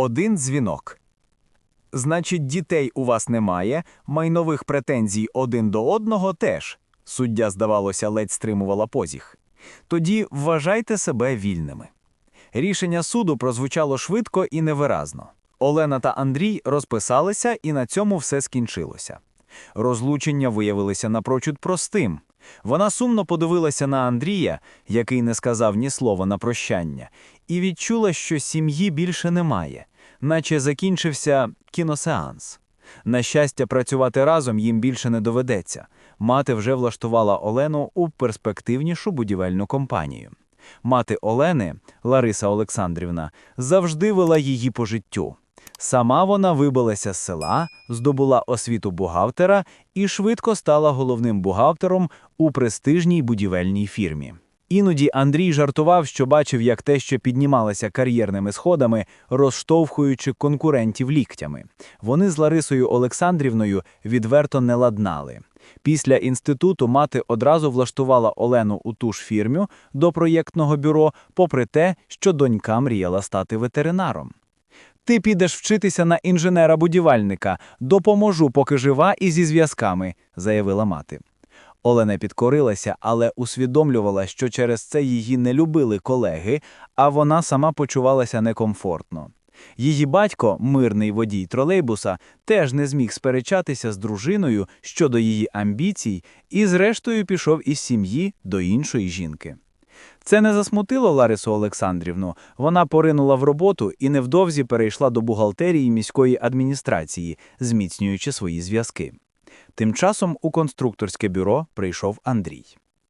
Один дзвінок. Значить, дітей у вас немає, майнових претензій один до одного теж. Суддя, здавалося, ледь стримувала позіх. Тоді вважайте себе вільними. Рішення суду прозвучало швидко і невиразно. Олена та Андрій розписалися, і на цьому все скінчилося. Розлучення виявилося напрочуд простим. Вона сумно подивилася на Андрія, який не сказав ні слова на прощання, і відчула, що сім'ї більше немає, наче закінчився кіносеанс. На щастя, працювати разом їм більше не доведеться. Мати вже влаштувала Олену у перспективнішу будівельну компанію. Мати Олени, Лариса Олександрівна, завжди вела її по життю. Сама вона вибилася з села, здобула освіту бухгалтера і швидко стала головним бухгалтером у престижній будівельній фірмі. Іноді Андрій жартував, що бачив, як те, що піднімалося кар'єрними сходами, розштовхуючи конкурентів ліктями. Вони з Ларисою Олександрівною відверто не ладнали. Після інституту мати одразу влаштувала Олену у ту ж фірму до проєктного бюро, попри те, що донька мріяла стати ветеринаром. Ти підеш вчитися на інженера-будівельника, допоможу, поки жива і зі зв'язками, заявила мати. Олена підкорилася, але усвідомлювала, що через це її не любили колеги, а вона сама почувалася некомфортно. Її батько, мирний водій тролейбуса, теж не зміг сперечатися з дружиною щодо її амбіцій і, зрештою, пішов із сім'ї до іншої жінки. Це не засмутило Ларису Олександрівну. Вона поринула в роботу і невдовзі перейшла до бухгалтерії міської адміністрації, зміцнюючи свої зв'язки. Тим часом у конструкторське бюро прийшов Андрій.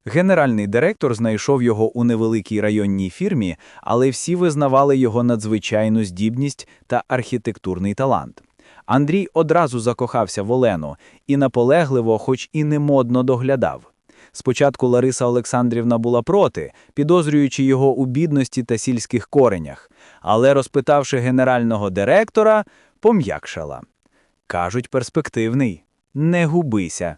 Генеральний директор знайшов його у невеликій районній фірмі, але всі визнавали його надзвичайну здібність та архітектурний талант. Андрій одразу закохався в Олену і наполегливо, хоч і не модно доглядав. Спочатку Лариса Олександрівна була проти, підозрюючи його у бідності та сільських коренях, але, розпитавши генерального директора, пом'якшала. Кажуть, перспективний. Не губися.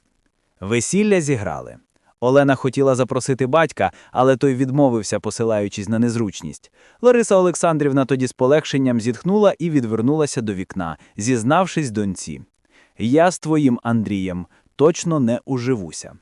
Весілля зіграли. Олена хотіла запросити батька, але той відмовився, посилаючись на незручність. Лариса Олександрівна тоді з полегшенням зітхнула і відвернулася до вікна, зізнавшись доньці. Я з твоїм Андрієм точно не уживуся.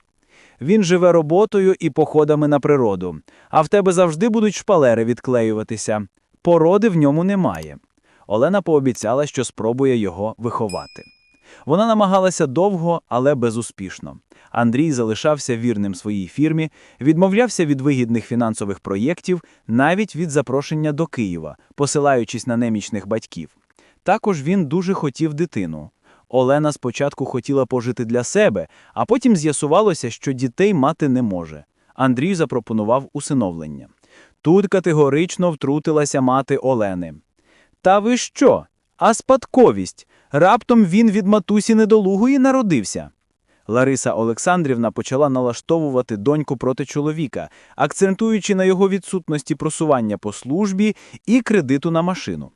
Він живе роботою і походами на природу, а в тебе завжди будуть шпалери відклеюватися. Породи в ньому немає. Олена пообіцяла, що спробує його виховати. Вона намагалася довго, але безуспішно. Андрій залишався вірним своїй фірмі, відмовлявся від вигідних фінансових проєктів, навіть від запрошення до Києва, посилаючись на немічних батьків. Також він дуже хотів дитину. Олена спочатку хотіла пожити для себе, а потім з'ясувалося, що дітей мати не може. Андрій запропонував усиновлення. Тут категорично втрутилася мати Олени. Та ви що? А спадковість? Раптом він від матусі недолугої народився. Лариса Олександрівна почала налаштовувати доньку проти чоловіка, акцентуючи на його відсутності просування по службі і кредиту на машину.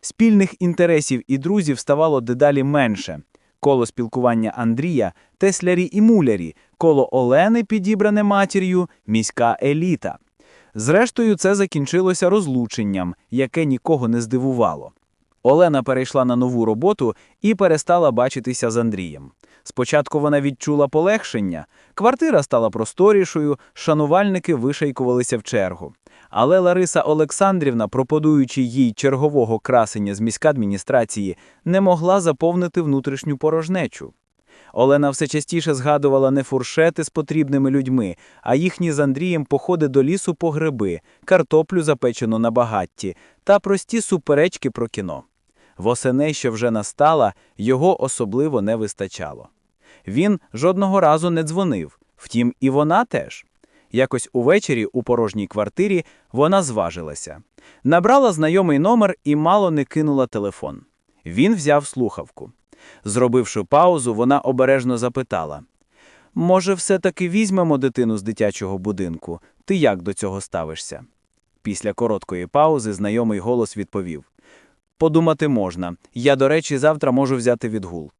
Спільних інтересів і друзів ставало дедалі менше. Коло спілкування Андрія, теслярі і мулярі, коло Олени, підібране матір'ю, міська еліта. Зрештою, це закінчилося розлученням, яке нікого не здивувало. Олена перейшла на нову роботу і перестала бачитися з Андрієм. Спочатку вона відчула полегшення, квартира стала просторішою, шанувальники вишайкувалися в чергу. Але Лариса Олександрівна, пропонуючи їй чергового красення з міськадміністрації, не могла заповнити внутрішню порожнечу. Олена все частіше згадувала не фуршети з потрібними людьми, а їхні з Андрієм походи до лісу по гриби, картоплю запечену на багатті та прості суперечки про кіно. Восени, що вже настала, його особливо не вистачало. Він жодного разу не дзвонив, втім, і вона теж. Якось увечері у порожній квартирі вона зважилася, набрала знайомий номер і мало не кинула телефон. Він взяв слухавку. Зробивши паузу, вона обережно запитала: Може, все-таки візьмемо дитину з дитячого будинку? Ти як до цього ставишся? Після короткої паузи знайомий голос відповів: Подумати можна. Я, до речі, завтра можу взяти відгул.